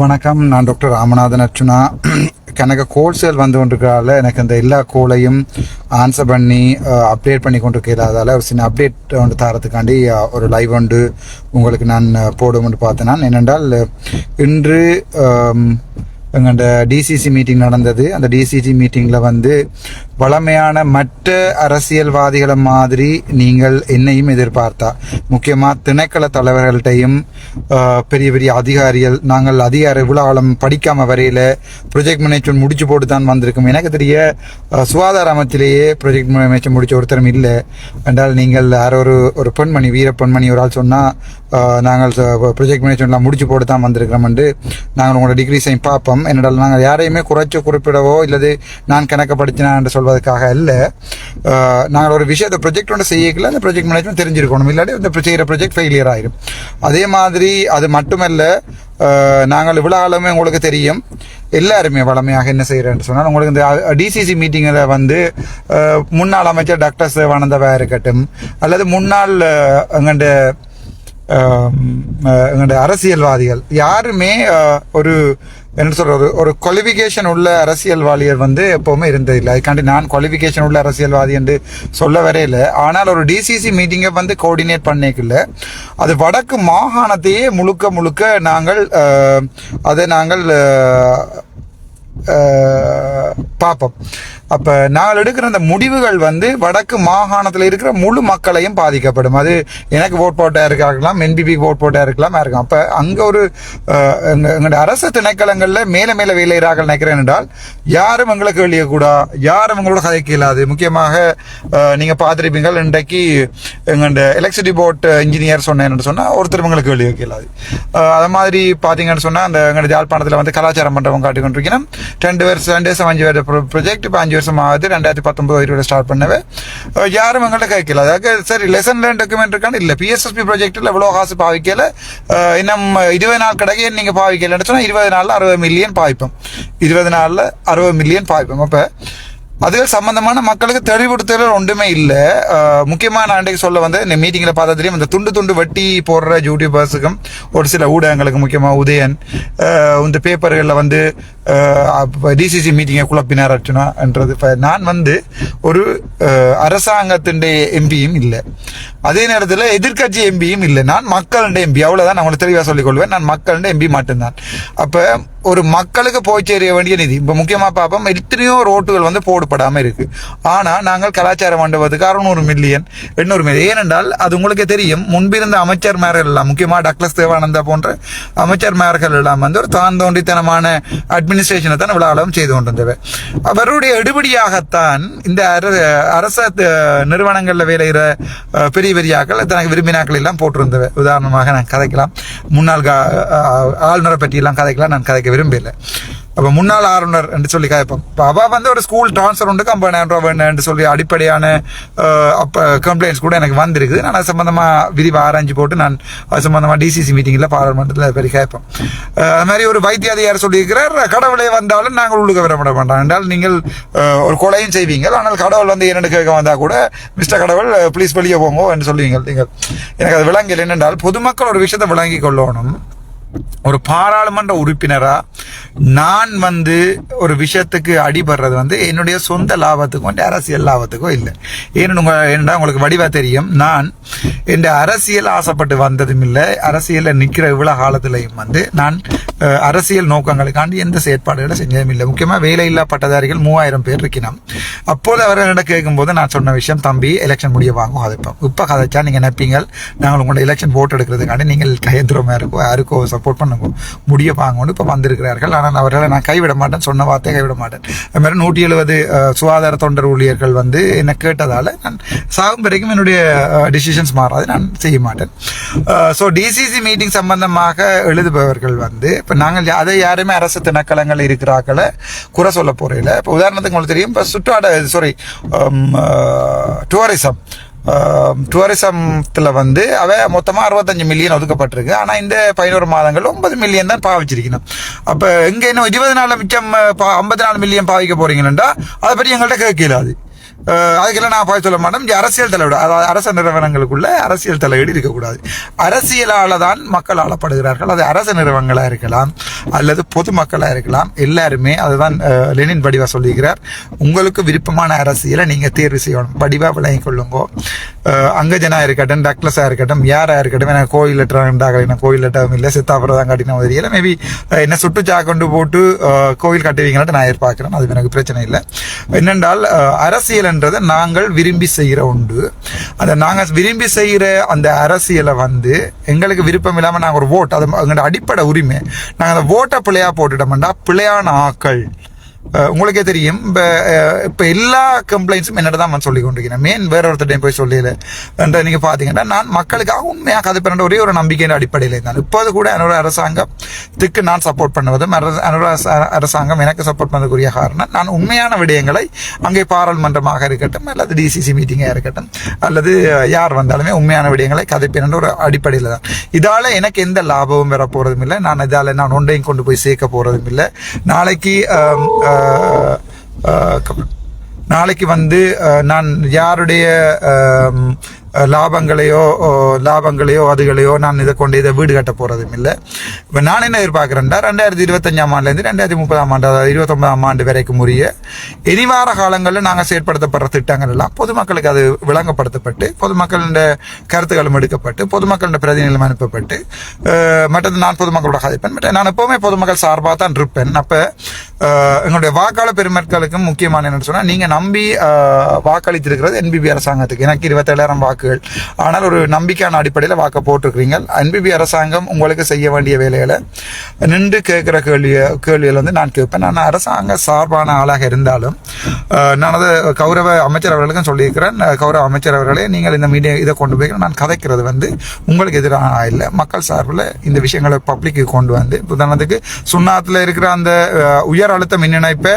வணக்கம். நான் டாக்டர் ராமநாதன் அர்ச்சுனா எனக்கு கோல் சேல் வந்து கொண்டிருக்கிறதால எனக்கு இந்த எல்லா கோலையும் ஆன்சர் பண்ணி அப்டேட் பண்ணி கொண்டிருக்கிறதால ஒரு சின்ன அப்டேட் ஒன்று தரத்துக்காண்டி ஒரு லைவ் ஒன்று உங்களுக்கு நான் போடுவோம்னு பார்த்தேன். நான் என்னென்றால் இன்று எங்கள்ட டிசிசி மீட்டிங் நடந்தது. அந்த டிசிசி மீட்டிங்கில் வந்து வளமையான மற்ற அரசியல்வாதிகளை மாதிரி நீங்கள் என்னையும் எதிர்பார்த்தா. முக்கியமாக திணைக்கள தலைவர்கள்ட்டையும் பெரிய பெரிய அதிகாரிகள் நாங்கள் அதிகார விழாவளம் படிக்காம வரையில் ப்ரொஜெக்ட் மேனேஜ்மெண்ட் முடிச்சு போட்டு தான் வந்திருக்கும். எனக்கு தெரிய சுகாதார அமைச்சிலேயே ப்ரொஜெக்ட் மேனேஜ்மெண்ட் முடிச்ச ஒருத்தரும் இல்லை. என்றால் நீங்கள் யாரோ ஒரு ஒரு பெண்மணி வீர பெண்மணி ஒரு ஆள் சொன்னால் நாங்கள் ப்ரொஜெக்ட் மேனேஜ்மெண்ட்லாம் முடிச்சு போட்டு தான் வந்திருக்கிறோம்ண்டு நாங்கள் உங்களோட டிகிரிஸையும் பார்ப்போம். என்னடால் நாங்கள் யாரையுமே குறைச்சி குறிப்பிடவோ இல்லது நான் கணக்கு படிச்சினா என்று சொல்வதற்காக இல்லை நாங்கள் ஒரு விஷயத்தை ப்ரொஜெக்ட் ஒன்று செய்யக்கல அந்த ப்ரொஜெக்ட் மேனேஜ்மெண்ட் தெரிஞ்சிருக்கணும். இல்லாட்டி அந்த செய்கிற ப்ரொஜெக்ட் ஃபெயிலியர் ஆயிரும். அதே மாதிரி அது மட்டுமல்ல நாங்கள் இவ்வளோ காலமே உங்களுக்கு தெரியும். எல்லாருமே வளமையாக என்ன செய்கிறேன்னு சொன்னால் உங்களுக்கு இந்த டிசிசி மீட்டிங்கில் வந்து முன்னாள் அமைச்சர் டாக்டர் சிவானந்தவா இருக்கட்டும் அல்லது முன்னாள் எங்கண்ட எங்களுடைய அரசியல்வாதிகள். யாருமே ஒரு என்ன சொல்ற ஒரு ஒரு குவாலிஃபிகேஷன் உள்ள அரசியல்வாதிகள் வந்து எப்பவுமே இருந்ததில்லை. அதுக்காண்டி நான் குவாலிஃபிகேஷன் உள்ள அரசியல்வாதி என்று சொல்ல வரையில ஆனால் ஒரு டிசிசி மீட்டிங்கை வந்து கோஆர்டினேட் பண்ணிக்கல அது வடக்கு மாகாணத்தையே முழுக்க முழுக்க நாங்கள் அதை நாங்கள் பார்ப்போம். அப்போ நாங்கள் எடுக்கிற அந்த முடிவுகள் வந்து வடக்கு மாகாணத்தில் இருக்கிற முழு மக்களையும் பாதிக்கப்படும். அது எனக்கு ஓட் போட்டா இருக்கலாம் என்பிபிக்கு ஓட் போட்டா இருக்கலாம் இருக்கும் அப்போ அங்கே ஒரு எங்களுடைய அரசு திணைக்களங்களில் மேலே மேலே வேலையிறார்கள் நினைக்கிறேன் என்றால் யாரும் எங்களை கேள்வியக்கூடா யாரும் எங்களோட கதைக்க இல்லாது. முக்கியமாக நீங்கள் நீங்க பார்த்துருப்பீங்கள் இன்றைக்கு எங்களுடைய எலக்ட்ரிசிட்டி போர்ட் இன்ஜினியர் சொன்னேன்னு சொன்னால் ஒருத்தர் உங்களுக்கு கேள்வி வைக்க அது மாதிரி பார்த்தீங்கன்னு சொன்னால் அந்த எங்களுடைய யாழ்ப்பாணத்தில் வந்து கலாச்சாரம் மண்டபம் காட்டிக்கொண்டிருக்கணும் ரெண்டு வருஷம் ரெண்டு வருஷம் அஞ்சு வருஷம் ப்ரொஜெக்ட் இப்போ அஞ்சு வருஷம் ரெண்டாயிரத்தி பத்தொன்பது இருபது ஸ்டார்ட் பண்ணவே யாரும் எங்கள்கிட்ட கேட்கல. அதாவது சரி லெசன் லேர்ன் டாக்குமெண்ட் இருக்கான்னு இல்லை. பிஎஸ்எஸ்பி ப்ராஜெக்டில் எவ்வளோ காசு பாவிக்கல. அஹ், இன்னும் இருபது நாள் கிடைக்க நீங்கள் பாவிக்கலன்னு சொன்னால் இருபது நாளில் அறுபது மில்லியன் பாவிப்போம் இருபது நாளில் அறுபது மில்லியன் பாய்ப்போம். அப்போ அதுகள் சம்பந்தமான மக்களுக்கு தெளிவுறுத்தல் ஒன்றுமே இல்லை. முக்கியமாக நான் அன்றைக்கு சொல்ல வந்து இந்த மீட்டிங்கில் பார்த்தா தெரியும் இந்த துண்டு துண்டு வட்டி போடுற யூடியூபர்ஸுக்கும் ஒரு சில ஊடகங்களுக்கு முக்கியமாக உதயன் இந்த பேப்பர்களில் வந்து டிசிசி மீட்டிங்கை குழப்பினார் அர்ச்சுனான்றது இப்போ நான் வந்து ஒரு அரசாங்கத்தின் எம்பியும் இல்லை. அதே நேரத்தில் எதிர்க்கட்சி எம்பியும் இல்லை. நான் மக்களுடைய எம்பி அவ்வளோதான் நான் உங்களுக்கு தெளிவாக சொல்லிக்கொள்வேன். நான் மக்களுடைய எம்பி மட்டும்தான். அப்போ ஒரு மக்களுக்கு போய் சேர வேண்டிய நிதி இப்போ முக்கியமாக பார்ப்போம் எத்தனையோ ரோட்டுகள் வந்து போடப்படாமல் இருக்கு. ஆனால் நாங்கள் கலாச்சார மண்டபத்துக்கு அறுநூறு மில்லியன் எண்ணூறு மில்லியன் ஏனென்றால் அது உங்களுக்கு தெரியும். முன்பிருந்த அமைச்சர்மார்கள் எல்லாம் முக்கியமாக டக்ளஸ் தேவானந்தா போன்ற அமைச்சர்மார்கள் எல்லாம் வந்து ஒரு தான் தோன்றித்தனமான அட்மினிஸ்ட்ரேஷனை தான் விழாவளம் செய்து கொண்டிருந்தவை. அவருடைய எடுபடியாகத்தான் இந்த அர- அரச நிறுவனங்களில் வேலைகிற பெரிய பெரிய ஆக்கள் தனக்கு விரும்பினாக்கள் எல்லாம் போட்டிருந்தவை. உதாரணமாக நான் கதைக்கலாம். முன்னாள் கா- ஆளுநரை பற்றியெல்லாம் கதைக்கலாம். நான் கதைக்க விரும்பலை அப்போ முன்னாள் ஆளுநர் என்று சொல்லி கேட்போம் இப்போ அவ வந்து ஒரு ஸ்கூல் டிரான்ஸ்ஃபர் உண்டு கம்பெனி ரூபா என்று சொல்லி அடிப்படையான அப்போ கம்ப்ளைண்ட்ஸ் கூட எனக்கு வந்திருக்குது. நான் அது சம்மந்தமாக விரிவாக ஆராய்ஞ்சு போட்டு நான் அது சம்பந்தமாக டிசிசி மீட்டிங்கில் பாராளுமன்றத்தில் பெரிய கேட்போம் அது மாதிரி ஒரு வைத்திய அதிகாரி சொல்லியிருக்கிறார் கடவுளே வந்தாலும் நாங்கள் உள்ளுக்க விட மாட்டோம். என்றால் நீங்கள் ஒரு கொலையும் செய்வீங்க ஆனால் கடவுள் வந்து இரண்டு கேட்க வந்தால் கூட மிஸ்டர் கடவுள் ப்ளீஸ் வெளியே போங்க என்று சொல்லுவீங்க நீங்கள் எனக்கு அது விளங்கல் என்னென்றால் பொதுமக்கள் ஒரு விஷயத்தை விளங்கி கொள்ளணும். ஒரு பாராளுமன்ற உறுப்பினரா நான் வந்து ஒரு விஷயத்துக்கு அடிபடுறது வந்து என்னுடைய சொந்த லாபத்துக்கும் என் அரசியல் லாபத்துக்கும் இல்லை. ஏன்னு உங்கள் ஏன்னா உங்களுக்கு வடிவா தெரியும். நான் என் அரசியல் ஆசைப்பட்டு வந்ததும் இல்லை அரசியலில் நிற்கிற இவ்வளோ காலத்திலையும் வந்து நான் அரசியல் நோக்கங்களுக்காண்டி எந்த செயற்பாடுகளை செஞ்சதும் இல்லை முக்கியமாக வேலையில்லா பட்டதாரிகள் மூவாயிரம் பேர் இருக்கணும் அப்போது அவர்களிடம் கேட்கும்போது நான் சொன்ன விஷயம் தம்பி எலெக்ஷன் முடிய வாங்கும் கதைப்போம் இப்போ கதைச்சா நீங்கள் நினைப்பீங்க. நாங்கள் உங்களோட எலெக்ஷன் போட்டு எடுக்கிறதுக்காண்டி நீங்கள் கையந்திரமாக இருக்கோ யாருக்கோ சப்போர்ட் பண்ணுங்க. முடிய வாங்கன்னு இப்போ வந்திருக்கிறார்கள். ஆனால் அவர்களை நான் கைவிட மாட்டேன் சொன்ன வார்த்தையை கைவிட மாட்டேன். அது மாதிரி நூற்றி எழுபது சுகாதார தொண்டர் ஊழியர்கள் வந்து என்னை கேட்டதால் நான் சாகும் வரைக்கும் என்னுடைய டிசிஷன்ஸ் மாறாது நான் செய்ய மாட்டேன். ஸோ டிசிசி மீட்டிங் சம்பந்தமாக எழுதுபவர்கள் வந்து இப்போ நாங்கள் அதை யாருமே அரசு திணைக்களங்கள் இருக்கிறாக்களை குறை சொல்ல போகிறதில்ல இப்போ உதாரணத்துக்கு உங்களுக்கு தெரியும் இப்போ சுற்றாட சாரி டூரிசம் டூரிசத்தில் வந்து அவ மொத்தமாக அறுபத்தஞ்சு மில்லியன் ஒதுக்கப்பட்டிருக்கு. ஆனால் இந்த பதினோரு மாதங்கள் ஒன்பது மில்லியன் தான் பாவிச்சிருக்கணும். அப்போ எங்கே இன்னும் இருபது நாள் மிச்சம் ஐம்பத்தி நாலு மில்லியன் பாவிக்க போறீங்கன்னா அதை பற்றி எங்கள்கிட்ட கேட்கலாது அதுக்கெல்லாம் நான் போய் சொல்ல மாட்டேன். அரசியல் தலையீடு அதாவது அரச நிறுவனங்களுக்குள்ள அரசியல் தலையீடு இருக்கக்கூடாது. அரசியலால தான் மக்கள் ஆளப்படுகிறார்கள். அது அரச நிறுவனங்களாக இருக்கலாம். அல்லது பொதுமக்களாக இருக்கலாம். எல்லாருமே அதுதான் லெனின் படிவா சொல்லியிருக்கிறார். உங்களுக்கு விருப்பமான அரசியலை நீங்கள் தேர்வு செய்யணும். படிவா விளங்கி கொள்ளுங்கோ. அங்கஜனாக அங்கஜனா இருக்கட்டும் டக்லஸாக இருக்கட்டும் யாராக இருக்கட்டும் எனக்கு கோயில் லெட்டராக என்ன கோயில் லெட்டரும் இல்லை சித்தாபுரம் கட்டினோம் கட்டின தெரியல மேபி என்ன சுட்டுச்சா கொண்டு போட்டு கோயில் கோவில் நான் எதிர்பார்க்குறேன். அது எனக்கு பிரச்சனை இல்லை. என்னென்றால் அஹ், அரசியல்ன்றதை நாங்கள் விரும்பி செய்கிற உண்டு அந்த நாங்கள் விரும்பி செய்கிற அந்த அரசியலை வந்து எங்களுக்கு விருப்பம் இல்லாமல் நாங்கள் ஒரு ஓட் அது எங்களோட அடிப்படை உரிமை. நாங்கள் அந்த ஓட்டை பிள்ளையாக போட்டுட்டோம்னா பிள்ளையான ஆக்கள். உங்களுக்கே தெரியும். இப்போ இப்போ எல்லா கம்ப்ளைண்ட்ஸும் என்னோட தான் நான் சொல்லி கொண்டிருக்கிறேன். மெயின் வேற ஒருத்தர் போய் சொல்லல. என்ற நீங்கள் பார்த்தீங்கன்னா நான் மக்களுக்காக உண்மையாக கதைப்பேன் ஒரே ஒரு நம்பிக்கையின் அடிப்படையில் தான். இப்போது கூட என்னோட அரசாங்கத்துக்கு நான் சப்போர்ட் பண்ணுவதும் அரச- என்னோட அரசாங்கம் எனக்கு சப்போர்ட் பண்ணக்கூடிய காரணம் நான் உண்மையான விடயங்களை அங்கே பாராளுமன்றமாக இருக்கட்டும் அல்லது டிசிசி மீட்டிங்காக இருக்கட்டும் அல்லது யார் வந்தாலுமே உண்மையான விடயங்களை கதைப்பேன் ஒரு அடிப்படையில் தான். இதால எனக்கு எந்த லாபமும் வர போகிறதும் இல்லை. நான் இதால நான் ஒன்றையும் கொண்டு போய் சேர்க்க போறதும் இல்லை. நாளைக்கு ஆஹ், நாளைக்கு வந்து நான் யாருடைய லாபங்களையோ லாபங்களையோ அதுகளையோ நான் இதை கொண்டு இதை வீடு கட்ட போகிறதும் இல்லை. இப்போ நான் என்ன எதிர்பார்க்குறேன்டா ரெண்டாயிரத்தி இருபத்தஞ்சாம் ஆண்டுலேருந்து ரெண்டாயிரத்தி முப்பதாம் ஆண்டு அதாவது இருபத்தொன்பதாம் ஆண்டு வரைக்கும் உரிய இனிவார காலங்களில் நாங்கள் செயற்படுத்தப்படுற திட்டங்கள் எல்லாம் பொதுமக்களுக்கு அது விளங்கப்படுத்தப்பட்டு பொதுமக்களின் கருத்துக்களும் எடுக்கப்பட்டு பொதுமக்களின் பிரதிநிதிகளும் அனுப்பப்பட்டு மற்றது நான் பொதுமக்களோட கதைப்பேன். மற்ற நான் எப்போவுமே பொதுமக்கள் சார்பாக தான் இருப்பேன். அப்போ எங்களுடைய வாக்காளர் பெருமக்களுக்கும் முக்கியமான என்னன்னு சொன்னால் நீங்கள் நம்பி வாக்களித்திருக்கிறது என்பிபி அரசாங்கத்துக்கு. எனக்கு இருபத்தேழாயிரம் வாக்குகள். ஆனால் ஒரு நம்பிக்கையான அடிப்படையில் வாக்கை போட்டிருக்கிறீங்க. என்பிபி அரசாங்கம் உங்களுக்கு செய்ய வேண்டிய வேலைகளை நின்று கேட்குற கேள்வியை கேள்விகள் வந்து நான் கேட்பேன். நான் அரசாங்க சார்பான ஆளாக இருந்தாலும் நான் அதை கௌரவ அமைச்சர் அவர்களுக்கும் சொல்லியிருக்கிறேன். கௌரவ அமைச்சர் அவர்களே நீங்கள் இந்த மீடியா இதை கொண்டு போய் நான் கதைக்கிறது வந்து உங்களுக்கு எதிரான இல்லை மக்கள் சார்பில் இந்த விஷயங்களை பப்ளிக்கு கொண்டு வந்து உதாரணத்துக்கு சுண்ணாத்தில் இருக்கிற அந்த உயர் அழுத்த மின் இணைப்பை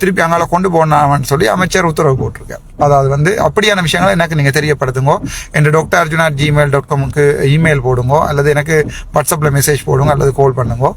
திருப்பி அங்கால கொண்டு போனான்னு சொல்லி அமைச்சர் உத்தரவு போட்டிருக்கார். அதாவது வந்து அப்படியான விஷயங்களை எனக்கு நீங்கள் தெரியப்படுத்துங்க. என் டாக்டர் அர்ஜுனா ஜிமெயில் டாட் காமுக்கு இமெயில் போடுங்க. அல்லது எனக்கு வாட்ஸ்அப்பில் மெசேஜ் போடுங்க அல்லது கால் பண்ணுங்க.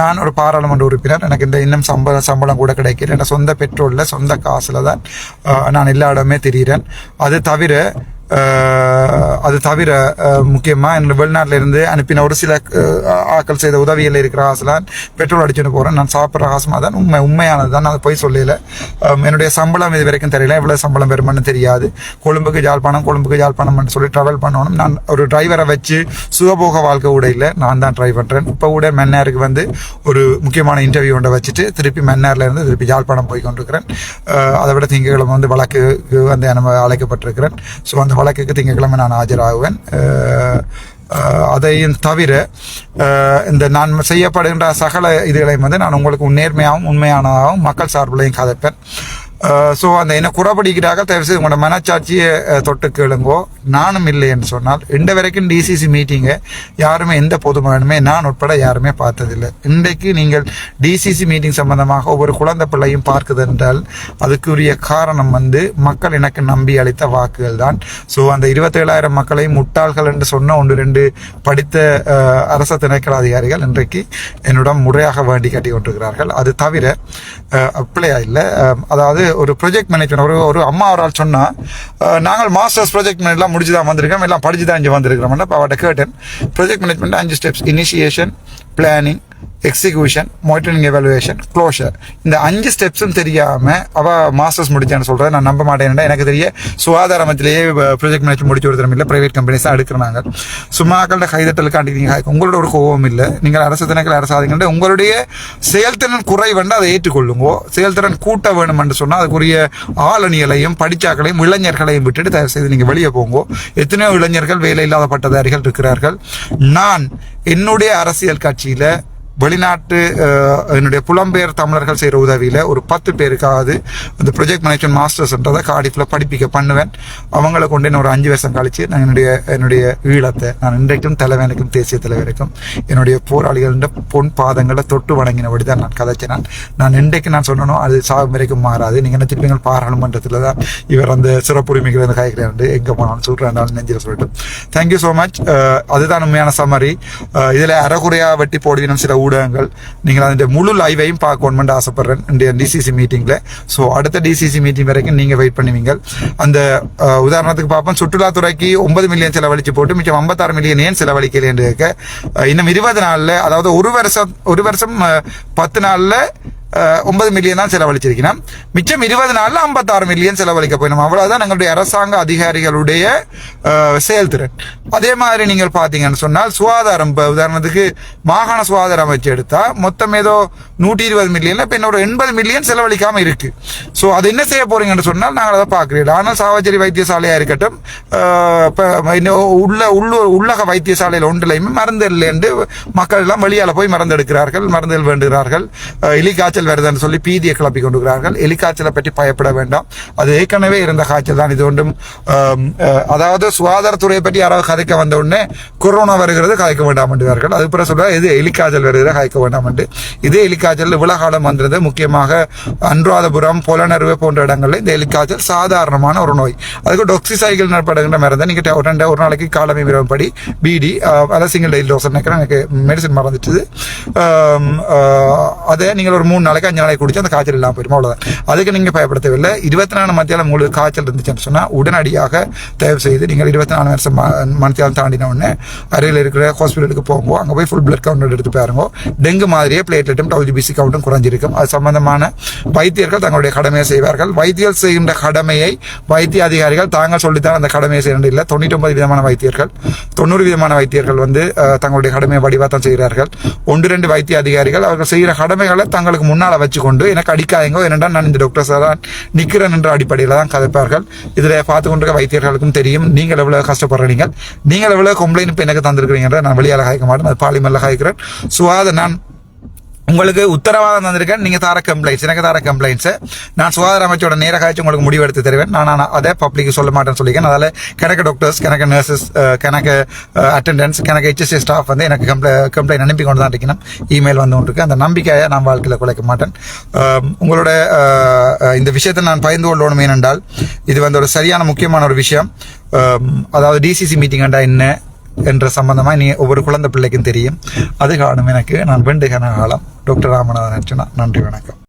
நான் ஒரு பாராளுமன்ற உறுப்பினர். எனக்கு இந்த இன்னும் சம்பளம் சம்பளம் கூட கிடைக்கிது என் சொந்த பெட்ரோலில் சொந்த காசில் தான் நான் எல்லா இடமே தெரிகிறேன் அது தவிர அது தவிர முக்கியமாக என் வெளிநாட்டில் இருந்து அனுப்பின ஒரு சில ஆக்கள் ஆட்கள் செய்த உதவியில் இருக்கிற காசுலாம் பெட்ரோல் அடிச்சுட்டு போகிறேன் நான் சாப்பிட்ற ஆசமாக தான் உண்மை உண்மையானது தான். நான் அதை போய் சொல்லல. என்னுடைய சம்பளம் இது வரைக்கும் தெரியல. எவ்வளோ சம்பளம் பெறுமான்னு தெரியாது. கொழும்புக்கு ஜாழ்ப்பாணம் கொழும்புக்கு ஜாழ்ப்பாணம்னு சொல்லி ட்ராவல் பண்ணணும். நான் ஒரு டிரைவரை வச்சு சுகபோக வாழ்க்கை உடையில நான் தான் ட்ரை பண்ணுறேன் இப்போ கூட மென்னாருக்கு வந்து ஒரு முக்கியமான இன்டர்வியூ ஒன்றை வச்சுட்டு திருப்பி மென்னார்ல இருந்து திருப்பி ஜாழ்ப்பாணம் போய் கொண்டிருக்கிறேன். அதை விட திங்கட்கிழமை வந்து வழக்குக்கு வந்து நம்ம அழைக்கப்பட்டிருக்கிறேன். ஸோ அந்த வழக்குக்கு திங்கட்கிழமை நான் ஆஜராகுவேன். அதையும் தவிர இந்த நான் செய்யப்படுகின்ற சகல இதுகளையும் வந்து நான் உங்களுக்கு நேர்மையாகவும் உண்மையானதாகவும் மக்கள் சார்பிலையும் கதைப்பேன் ஸோ அந்த என்ன குறப்படிக்கிறாக தயவு செய்து உங்களோட மனச்சாட்சியை தொட்டு கேளுங்கோ. நானும் இல்லை என்று சொன்னால் இந்த வரைக்கும் டிசிசி மீட்டிங்கை யாருமே எந்த பொதுமகனுமே நான் உட்பட யாருமே பார்த்ததில்லை. இன்றைக்கு நீங்கள் டிசிசி மீட்டிங் சம்பந்தமாக ஒவ்வொரு குழந்தை பிள்ளையும் பார்க்குது என்றால் அதுக்குரிய காரணம் வந்து மக்கள் எனக்கு நம்பி அளித்த வாக்குகள் தான். ஸோ அந்த இருபத்தேழாயிரம் மக்களையும் முட்டாள்கள் என்று சொன்ன ஒன்று ரெண்டு படித்த அரச திணைக்கள அதிகாரிகள் இன்றைக்கு என்னிடம் முறையாக வேண்டி கட்டி கொண்டிருக்கிறார்கள். அது தவிர அஹ், அப்படியா இல்லை. அதாவது ஒரு ப்ரொஜெக்ட் மேனேஜ்மெண்ட் ஒரு ஒரு அம்மா அவரால் சொன்னால் நாங்கள் மாஸ்டர்ஸ் ப்ராஜெக்ட் எல்லாம் முடிச்சு தான் வந்திருக்கோம் எல்லாம் படிச்சு தான் இங்கே வந்திருக்கிறோம் அப்போ அவட்ட கேட்டேன். ப்ராஜெக்ட் மேனேஜ்மெண்ட் அஞ்சு steps initiation planning execution monitoring evaluation closure இந்த அஞ்சு ஸ்டெப்ஸும் தெரியாமல் அவ மாஸ்டர்ஸ் முடிச்சான்னு சொல்கிறேன் நான் நம்ப மாட்டேன். எனக்கு தெரிய சுகாதார அமைச்சிலேயே ப்ராஜெக்ட் மேனேஜ் முடிச்சு ஒருத்தரம் இல்லை. ப்ரைவேட் கம்பெனிஸ் தான் எடுக்கிறாங்க சும்மாக்களோட கைதட்டலுக்காண்டி நீங்க உங்களோட ஒரு கோபம் இல்லை. நீங்கள் அரசு தினங்கள் அரசாதிக்கின்ற உங்களுடைய செயல்திறன் குறை அதை ஏற்றுக்கொள்ளுங்கோ. செயல்திறன் கூட்ட வேணுமென்று சொன்னால் அதுக்குரிய ஆளணிகளையும் படிச்சாக்களையும் இளைஞர்களையும் விட்டுட்டு தயவு செய்து நீங்கள் வெளியே போங்கோ. எத்தனையோ இளைஞர்கள் வேலை இல்லாத பட்டதாரிகள் இருக்கிறார்கள். நான் என்னுடைய அரசியல் கட்சியில வெளிநாட்டு என்னுடைய புலம்பெயர் தமிழர்கள் செய்கிற உதவியில் ஒரு பத்து பேருக்காவது அந்த ப்ரொஜெக்ட் மேனேஜ்மெண்ட் மாஸ்டர்ஸ்ன்றதை காடிஃபில் படிப்பிக்க பண்ணுவேன். அவங்கள கொண்டு நான் ஒரு அஞ்சு வருஷம் கழிச்சு நான் என்னுடைய என்னுடைய ஈழத்தை நான் இன்றைக்கும் தலைவனுக்கும் தேசிய தலைவருக்கும் என்னுடைய போராளிகளின் பொன் பாதங்களை தொட்டு வணங்கினபடி தான் நான் கதைச்சேன் நான். இன்றைக்கு நான் சொன்னனோ அது சாகும் வரைக்கும் மாறாது. நீங்கள் என்ன திருப்பி பாராளுமன்றத்தில் தான் இவர் அந்த சிறப்புரிமைகள் வந்து காய்க்கிறாரு எங்கே போனாலும் சொல்கிறேன் நெஞ்சில் சொல்லிட்டு தேங்க்யூ ஸோ மச் அதுதான் உண்மையான சமரி இதில் அறகுறையாக வெட்டி போடுவினும் சில ஊடக ஊடகங்கள். நீங்கள் அந்த முழு லைவையும் பார்க்கணுமென்று ஆசைப்படுறேன். இந்த டிசிசி மீட்டிங்கில் ஸோ அடுத்த டிசிசி மீட்டிங் வரைக்கும் நீங்கள் வெயிட் பண்ணுவீங்க. அந்த உதாரணத்துக்கு பார்ப்போம். சுற்றுலாத்துறைக்கு ஒன்பது மில்லியன் செலவழிச்சு போட்டு மிச்சம் ஐம்பத்தாறு மில்லியன் ஏன் செலவழிக்கல என்று இன்னும் இருபது நாளில் அதாவது ஒரு வருஷம் ஒரு வருஷம் பத்து நாளில் ஒன்பது மில்லியன் தான் செலவழிச்சிருக்கணும் மிச்சம் இருபது நாளில் ஐம்பத்தாறு மில்லியன் செலவழிக்க போயிடும்? அவ்வளோதான் எங்களுடைய அரசாங்க அதிகாரிகளுடைய செயல்திறன். அதே மாதிரி நீங்கள் பார்த்தீங்கன்னு சொன்னால் சுகாதாரம் இப்போ உதாரணத்துக்கு மாகாண சுகாதார அமைச்சு எடுத்தால் மொத்தம் ஏதோ நூற்றி இருபது மில்லியனில் இப்போ என்னோட எண்பது மில்லியன் செலவழிக்காமல் இருக்கு. ஸோ அது என்ன செய்ய போறீங்கன்னு சொன்னால் நாங்கள் அதை பார்க்குறீங்க ஆனால் சாவச்சேரி வைத்தியசாலையாக இருக்கட்டும் இப்போ இன்னும் உள்ள உள்ளூர் உள்ளக வைத்தியசாலையில் ஒன்றிலையுமே மருந்து இல்லைன்னு மக்கள் எல்லாம் வெளியால் போய் மருந்து எடுக்கிறார்கள் மருந்துகள் வேண்டுகிறார்கள். அஹ், காய்ச்சல் வருதுன்னு சொல்லி பீதியை கிளப்பி கொண்டுகிறார்கள் எலிக்காய்ச்சலை பற்றி பயப்பட வேண்டாம். அது ஏற்கனவே இருந்த காய்ச்சல் தான். இது ஒன்றும் அதாவது சுகாதாரத்துறையை பற்றி யாராவது கதைக்க வந்த உடனே கொரோனா வருகிறது கதைக்க வேண்டாம் என்றார்கள் அது பிறகு சொல்ற இது எலிக்காய்ச்சல் வருகிறது கதைக்க வேண்டாம் என்று. இதே எலிக்காய்ச்சல் உலகாலம் வந்தது. முக்கியமாக அனுராதபுரம் புலனறுவை போன்ற இடங்களில் இந்த எலிக்காய்ச்சல் சாதாரணமான ஒரு நோய். அதுக்கு டொக்சிசைக்கிள் எனப்படுகின்ற மருந்து. நீங்க உடனே ரெண்டு ஒரு நாளைக்கு காலமை விரும்பப்படி பிடி அதாவது சிங்கிள் டெய்லி டோஸ் நினைக்கிறேன் எனக்கு மெடிசன் மறந்துட்டுது. அதே அதை நீங்கள் ஒரு மூணு நாளைக்கு அஞ்சு நாளைக்கு குடிச்சு அந்த காய்ச்சல் இல்லாமல் போயிடும் அவ்வளோதான் அதுக்கு நீங்கள் பயப்படுத்தவில்லை. இருபத்தி நாலு மத்தியாலம் உங்களுக்கு காய்ச்சல் இருந்துச்சுன்னு சொன்னால் உடனடியாக தயவு செய்து நீங்கள் இருபத்தி நாலு வருஷம் மனத்தியாலம் தாண்டின உடனே அருகில் இருக்கிற ஹாஸ்பிட்டலுக்கு போகும்போது அங்கே போய் ஃபுல் பிளட் கவுண்ட் எடுத்து பாருங்க. டெங்கு மாதிரியே பிளேட்லெட்டும் டபிள்யூபிசி கவுண்டும் குறைஞ்சிருக்கும். அது சம்பந்தமான வைத்தியர்கள் தங்களுடைய கடமையை செய்வார்கள். வைத்தியர் செய்கின்ற கடமையை வைத்திய அதிகாரிகள் தாங்கள் சொல்லித்தான் அந்த கடமையை செய்ய இல்லை தொண்ணூற்றி விதமான வைத்தியர்கள் தொண்ணூறு விதமான வைத்தியர்கள் வந்து தங்களுடைய கடமையை வடிவாத்தான் செய்கிறார்கள். ஒன்று ரெண்டு வைத்திய அதிகாரிகள் அவர்கள் செய்கிற கடமைகளை தங்களுக்கு முன்னால் வச்சுக்கொண்டு எனக்கு அடிக்காதீங்க. ஏனென்றா நான் இந்த டாக்டர் சார் தான் நிற்கிறேன் என்ற அடிப்படையில் தான் கதைப்பார்கள். இதில் பார்த்து கொண்டிருக்க வைத்தியர்களுக்கும் தெரியும். நீங்கள் எவ்வளவு கஷ்டப்படுறீங்க நீங்கள்? எவ்வளோ கம்ப்ளைண்ட் இப்போ எனக்கு தந்திருக்கிறீங்க நான் வெளியால் காய்க்க மாட்டேன். அது பாலிமரில் காய்க்கிறேன் ஸோ அதை நான் உங்களுக்கு உத்தரவாதம் தந்திருக்கேன். நீங்கள் தர கம்ப்ளைண்ட்ஸ் எனக்கு தர கம்ப்ளைண்ட்ஸை நான் சுகாதார அமைச்சோட நேர காய்ச்சி உங்களுக்கு முடிவெடுத்து தருவேன். நான் நான் அதை பப்ளிக் சொல்ல மாட்டேன்னு சொல்லியிருக்கேன். அதனால் கணக்கு டாக்டர்ஸ் கணக்கு நர்சஸ் கணக்கு அட்டெண்டன்ஸ் கணக்கு ஹெச்எஸ்சி ஸ்டாஃப் வந்து எனக்கு கம்ப்ளை கம்ப்ளைண்ட் அனுப்பி கொண்டு தான் இருக்கணும். இமெயில் வந்து கொண்டிருக்கு அந்த நம்பிக்கையை நான் வாழ்க்கையில் குலைக்க மாட்டேன். உங்களோட இந்த விஷயத்தை நான் பயந்து கொள்ளணும் ஏனென்றால் இது வந்து ஒரு சரியான முக்கியமான ஒரு விஷயம். அதாவது டிசிசி மீட்டிங் என்ன? என்ற சம்பந்தமாக நீ ஒவ்வொரு குழந்தை பிள்ளைக்கும் தெரியும். அது காணும் எனக்கு நான் வேண்டுகிற காலம் டாக்டர் ராமநாதன் அர்ச்சனா நன்றி வணக்கம்.